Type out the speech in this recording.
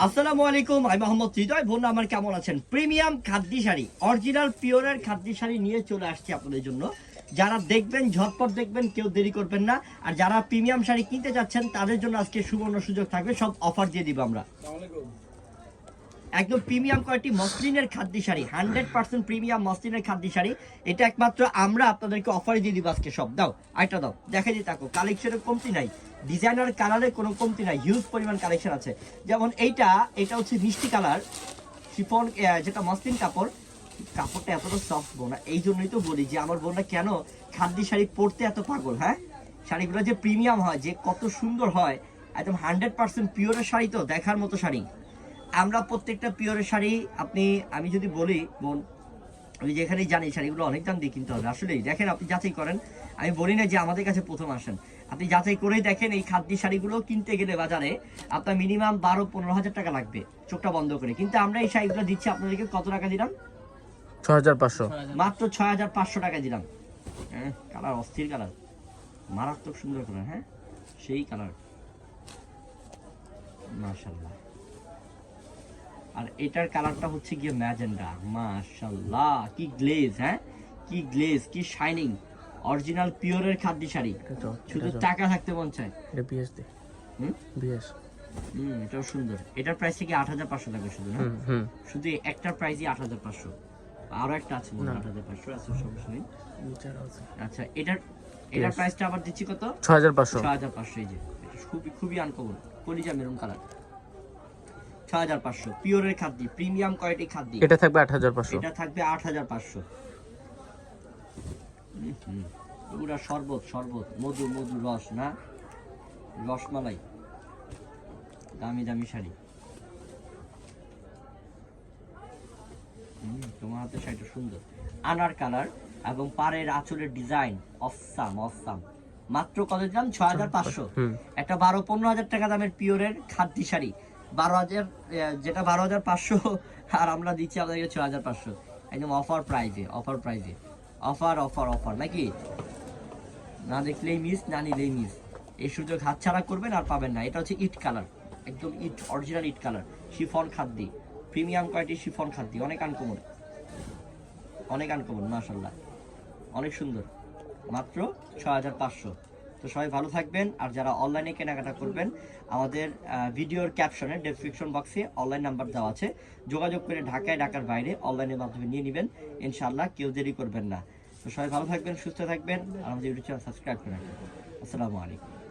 আসসালামু আলাইকুম, আমি মোহাম্মদ হৃদয়। বোন আমার কেমন আছেন? প্রিমিয়াম খাদ্যি শাড়ি অরিজিনাল পিওরের খাদ্যি শাড়ি নিয়ে চলে আসছি আপনাদের জন্য। যারা দেখবেন, ঝটপট দেখবেন, কেউ দেরি করবেন না। আর যারা প্রিমিয়াম শাড়ি কিনতে যাচ্ছেন, তাদের জন্য আজকে সুবর্ণ সুযোগ থাকবে। সব অফার দিয়ে দিব আমরা। একদম প্রিমিয়াম কোয়ালিটি মসলিনের খাদ্য শাড়ি, হান্ড্রেড পার্সেন্ট প্রিমিয়াম মসলিনের খাদ্য শাড়ি। এটা একমাত্র আমরা আপনাদেরকে অফারে দিয়ে দিব আজকে সব। দাও আইটা দাও। দেখা দিয়ে থাকো। কালেকশনের কমতি নাই। ডিজাইনার কালারে কোনো কমতি নাই হিউজ পরিমাণ কালেকশন আছে। যেমন এইটা, এটা হচ্ছে মিষ্টি কালার শিফন যেটা মসলিন কাপড়। কাপড়টা এতটা সফট বোনা এই জন্যই তো বলি যে আমার বোনরা কেন খাদ্য শাড়ি পরতে এত পাগল হ্যাঁ? শাড়িগুলো যে প্রিমিয়াম হয়, যে কত সুন্দর হয়, একদম হান্ড্রেড পার্সেন্ট পিওরের শাড়ি তো, দেখার মতো শাড়ি। আমরা প্রত্যেকটা পিওরের শাড়ি, আপনি, আমি যদি বলি, বোন আমি যেখানেই জানি শাড়িগুলো অনেক দাম দিয়ে কিনতে হবে। আসলেই দেখেন আপনি যাচাই করেন। আমি বলি না যে আমাদের কাছে প্রথম আসেন। আপনি যাচাই করেই দেখেন এই খাদ্য শাড়িগুলো কিনতে গেলে বাজারে আপনার মিনিমাম বারো পনেরো হাজার টাকা লাগবে চোখটা বন্ধ করে। কিন্তু আমরা এই শাড়িগুলো দিচ্ছি আপনাদেরকে কত টাকা দিলাম? ছ হাজার পাঁচশো। মাত্র ছয় হাজার পাঁচশো টাকা দিলাম। হ্যাঁ কালার অস্থির কালার। মারাত্মক সুন্দর কালার হ্যাঁ? সেই কালার। মাশাল্লাহ আর এটার কালারটা হচ্ছে গিয়ে ম্যাজেন্ডা। মাশাল্লাহ কি গ্লেজ হ্যাঁ? কি গ্লেজ কি শাইনিং অরিজিনাল পিওরের খাদ্য শাড়ি। শুধু টাকা থাকতে মন চায়। এটা বিএস দে। হুম? বিএস হুম এটাও সুন্দর। এটার প্রাইস কি আট হাজার পাঁচশো টাকা শুধু না? শুধু একটার প্রাইসই আট হাজার পাঁচশো। আরও একটা আছে মনে আট হাজার পাঁচশো আছে সমস্যা নেই। আচ্ছা এটার এটার প্রাইসটা আবার দিচ্ছি কত? ছ হাজার পাঁচশো। ছ হাজার পাঁচশো এই যে। এটা খুবই খুবই আনকমন কলিজা মেরুন কালার ছ হাজার পাঁচশো। পিওরের খাদ্য প্রিমিয়াম কোয়ালিটি খাদ্য। এটা থাকবে আট হাজার পাঁচশো। এটা থাকবে আট হাজার পাঁচশো পুরা শরবত শরবত। মধু মধু রস না? রসমালাই। দামি দামি শাড়ি। তোমার হাতে শাড়িটা সুন্দর। আনার কালার এবং পাড়ের আঁচলের ডিজাইন অসাম অসাম। মাত্র কত দাম ছ হাজার পাঁচশো। একটা বারো পনেরো হাজার টাকা দামের পিওরের খাদ্যি শাড়ি। বারো হাজার যেটা বারো হাজার পাঁচশো, আর আমরা দিচ্ছি আপনাদেরকে ছ হাজার পাঁচশো। একদম অফার প্রাইজে অফার প্রাইজে অফার অফার অফার নাকি? না দেখলেই মিস না নিলেই মিস এই সুযোগ হাতছাড়া করবেন আর পাবেন না। এটা হচ্ছে ইট কালার একদম ইট অরিজিনাল ইট কালার শিফন খাদ্যি। প্রিমিয়াম কোয়ালিটির শিফন খাদ্যি। অনেক আনকমন অনেক আনকমন মাশাল্লাহ অনেক সুন্দর। মাত্র ছ হাজার পাঁচশো। তো সবাই ভালো থাকবেন। আর যারা অনলাইনে কেনাকাটা করবেন, আমাদের ভিডিওর ক্যাপশনে ডেসক্রিপশন বক্সে অনলাইন নাম্বার দেওয়া আছে। যোগাযোগ করে ঢাকায়, ঢাকার বাইরে অনলাইনের মাধ্যমে নিয়ে নেবেন। ইনশাআল্লাহ কেউ দেরি করবেন না। তো সবাই ভালো থাকবেন, সুস্থ থাকবেন। আর আমাদের ইউটিউব চ্যানেল সাবস্ক্রাইব করে রাখবেন। আসসালামু আলাইকুম।